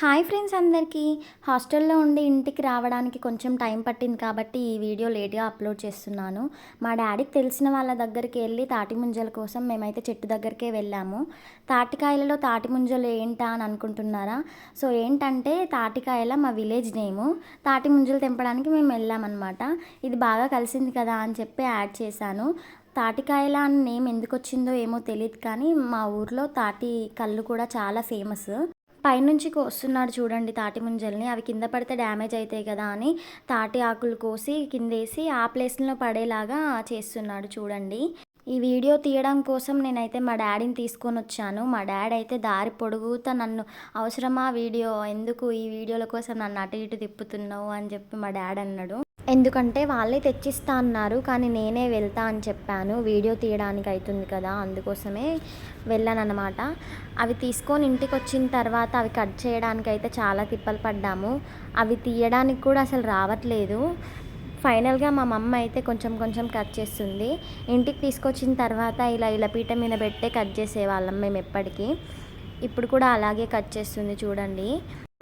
Hi friends అందరికీ. హాస్టల్లో ఉండి ఇంటికి రావడానికి కొంచెం టైం పట్టింది కాబట్టి ఈ వీడియో లేట్గా అప్లోడ్ చేస్తున్నాను. మా డాడీకి తెలిసిన వాళ్ళ దగ్గరికి వెళ్ళి తాటి ముంజల కోసం మేమైతే చెట్టు దగ్గరికే వెళ్ళాము. తాటికాయలలో తాటి ముంజలు ఏంటా అని అనుకుంటున్నారా? సో ఏంటంటే తాటికాయల మా విలేజ్ నేము. తాటి ముంజలు తెంపడానికి మేము వెళ్ళామన్నమాట. ఇది బాగా కలిసింది కదా అని చెప్పి యాడ్ చేశాను. తాటికాయల అని నేమ్ ఎందుకు వచ్చిందో ఏమో తెలియదు కానీ మా ఊర్లో తాటి కళ్ళు కూడా చాలా ఫేమస్. పైనుంచి కోస్తున్నాడు చూడండి తాటి ముంజల్ని. అవి కింద పడితే డ్యామేజ్ అవుతాయి కదా అని తాటి ఆకులు కోసి కిందేసి ఆ ప్లేస్లో పడేలాగా చేస్తున్నాడు చూడండి. ఈ వీడియో తీయడం కోసం నేనైతే మా డాడీని తీసుకొని వచ్చాను. మా డాడీ అయితే దారి పొడుగుతా నన్ను అవసరమా వీడియో? ఎందుకు ఈ వీడియోల కోసం నన్ను అటు ఇటు తిప్పుతున్నావు? అని చెప్పి మా డాడీ అన్నాడు. ఎందుకంటే వాళ్ళే తెచ్చిస్తా అన్నారు కానీ నేనే వెళ్తా అని చెప్పాను. వీడియో తీయడానికి అవుతుంది కదా అందుకోసమే వెళ్ళాను అనమాట అవి తీసుకొని ఇంటికి వచ్చిన తర్వాత అవి కట్ చేయడానికి అయితే చాలా తిప్పలు పడ్డాము. అవి తీయడానికి కూడా అసలు రావట్లేదు. ఫైనల్గా మా మమ్మ అయితే కొంచెం కొంచెం కట్ చేస్తుంది. ఇంటికి తీసుకొచ్చిన తర్వాత ఇలా ఇలా పీట మీద పెట్టే కట్ చేసేవాళ్ళం మేము ఎప్పటికీ. ఇప్పుడు కూడా అలాగే కట్ చేస్తుంది చూడండి.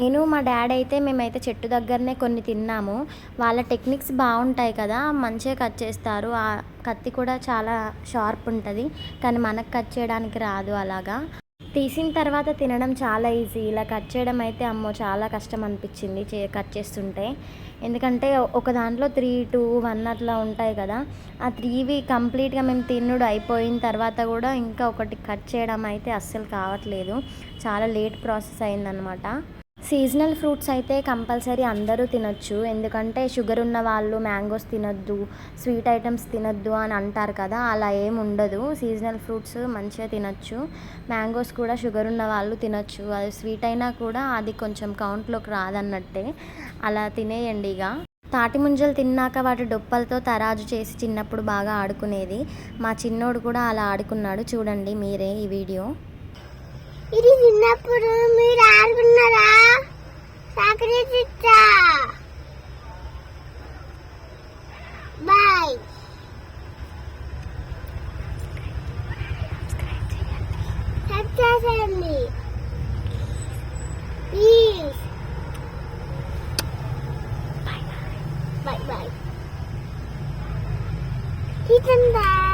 నేను మా డాడీ అయితే మేమైతే చెట్టు దగ్గరనే కొన్ని తిన్నాము. వాళ్ళ టెక్నిక్స్ బాగుంటాయి కదా మంచిగా కట్ చేస్తారు. ఆ కత్తి కూడా చాలా షార్ప్ ఉంటుంది కానీ మనకు కట్ చేయడానికి రాదు అలాగా. తీసిన తర్వాత తినడం చాలా ఈజీ. ఇలా కట్ చేయడం అయితే అమ్మో చాలా కష్టం అనిపించింది చే కట్ చేస్తుంటే. ఎందుకంటే ఒక దాంట్లో త్రీ టూ వన్ అట్లా ఉంటాయి కదా ఆ త్రీవి కంప్లీట్గా మేము తిన్నుడు అయిపోయిన తర్వాత కూడా ఇంకా ఒకటి కట్ చేయడం అయితే అస్సలు కావట్లేదు. చాలా లేట్ ప్రాసెస్ అయిందనమాట సీజనల్ ఫ్రూట్స్ అయితే కంపల్సరీ అందరూ తినొచ్చు. ఎందుకంటే షుగర్ ఉన్న వాళ్ళు మ్యాంగోస్ తినొద్దు స్వీట్ ఐటమ్స్ తినొద్దు అని అంటారు కదా అలా ఏం ఉండదు. సీజనల్ ఫ్రూట్స్ మంచిగా తినొచ్చు. మ్యాంగోస్ కూడా షుగర్ ఉన్న వాళ్ళు తినొచ్చు. అది స్వీట్ అయినా కూడా అది కొంచెం కౌంట్లోకి రాదన్నట్టే. అలా తినేయండి ఇక. తాటి ముంజలు తిన్నాక వాటి డొప్పలతో తరాజు చేసి చిన్నప్పుడు బాగా ఆడుకునేది. మా చిన్నోడు కూడా అలా ఆడుకున్నాడు. చూడండి మీరే ఈ వీడియో. ఇది చిన్నప్పుడు మీరు ఆడుకున్నారా? subscribe. Subscribe family. Please. Bye bye. Bye bye. Hit.